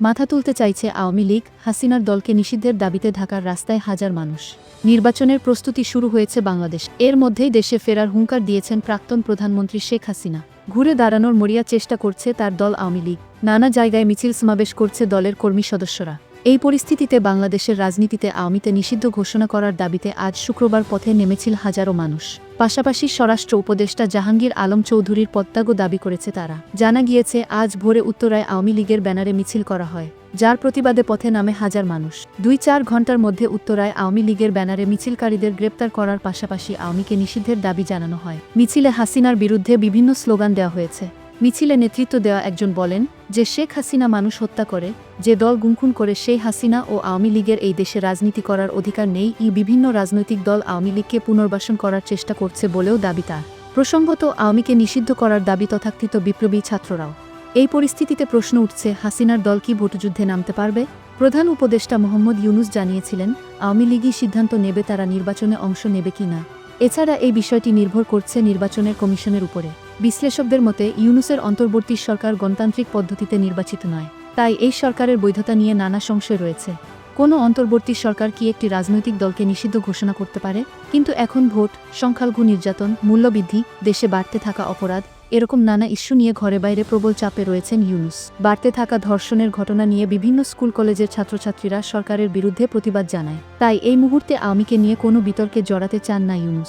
মাথা তুলতে চাইছে আওয়ামী লীগ, হাসিনার দলকে নিষিদ্ধের দাবিতে ঢাকার রাস্তায় হাজার মানুষ। নির্বাচনের প্রস্তুতি শুরু হয়েছে বাংলাদেশ। এর মধ্যেই দেশে ফেরার হুঙ্কার দিয়েছেন প্রাক্তন প্রধানমন্ত্রী শেখ হাসিনা। ঘুরে দাঁড়ানোর মরিয়া চেষ্টা করছে তার দল আওয়ামী লীগ। নানা জায়গায় মিছিল সমাবেশ করছে দলের কর্মী সদস্যরা। এই পরিস্থিতিতে বাংলাদেশের রাজনীতিতে আওয়ামীতে নিষিদ্ধ ঘোষণা করার দাবিতে আজ শুক্রবার পথে নেমেছিল হাজারো মানুষ। পাশাপাশি স্বরাষ্ট্র উপদেষ্টা জাহাঙ্গীর আলম চৌধুরীর পত্যাগও দাবি করেছে তারা। জানা গিয়েছে, আজ ভোরে উত্তরায় আওয়ামী লীগের ব্যানারে মিছিল করা হয়, যার প্রতিবাদে পথে নামে হাজার মানুষ। দুই চার ঘণ্টার মধ্যে উত্তরায় আওয়ামী লীগের ব্যানারে মিছিলকারীদের গ্রেপ্তার করার পাশাপাশি আওয়ামীকে নিষিদ্ধের দাবি জানানো হয়। মিছিলে হাসিনার বিরুদ্ধে বিভিন্ন স্লোগান দেওয়া হয়েছে। মিছিলে নেতৃত্ব দেওয়া একজন বলেন যে শেখ হাসিনা মানুষ হত্যা করে, যে দল গুমখুন করে সেই হাসিনা ও আওয়ামী লীগের এই দেশে রাজনীতি করার অধিকার নেই, ই বিভিন্ন রাজনৈতিক দল আওয়ামী লীগকে পুনর্বাসন করার চেষ্টা করছে বলেও দাবি তার। প্রসঙ্গত, আওয়ামীকে নিষিদ্ধ করার দাবি তথাকথিত বিপ্লবী ছাত্ররাও। এই পরিস্থিতিতে প্রশ্ন উঠছে, হাসিনার দল কি ভোটযুদ্ধে নামতে পারবে? প্রধান উপদেষ্টা মোহাম্মদ ইউনুস জানিয়েছিলেন, আওয়ামী লীগই সিদ্ধান্ত নেবে তারা নির্বাচনে অংশ নেবে কি না এছাড়া এই বিষয়টি নির্ভর করছে নির্বাচনের কমিশনের উপরে। বিশ্লেষকদের মতে, ইউনুসের অন্তর্বর্তী সরকার গণতান্ত্রিক পদ্ধতিতে নির্বাচিত নয়, তাই এই সরকারের বৈধতা নিয়ে নানা সংশয় রয়েছে। কোনো অন্তর্বর্তী সরকার কি একটি রাজনৈতিক দলকে নিষিদ্ধ ঘোষণা করতে পারে? কিন্তু এখন ভোট, সংখ্যালঘু নির্যাতন, মূল্যবৃদ্ধি, দেশে বাড়তে থাকা অপরাধ, এরকম নানা ইস্যু নিয়ে ঘরে বাইরে প্রবল চাপে রয়েছেন ইউনুস। বাড়তে থাকা ধর্ষণের ঘটনা নিয়ে বিভিন্ন স্কুল, কলেজের ছাত্রছাত্রীরা সরকারের বিরুদ্ধে প্রতিবাদ জানায়। তাই এই মুহূর্তে আওয়ামীকে নিয়ে কোনো বিতর্কে জড়াতে চান না ইউনুস।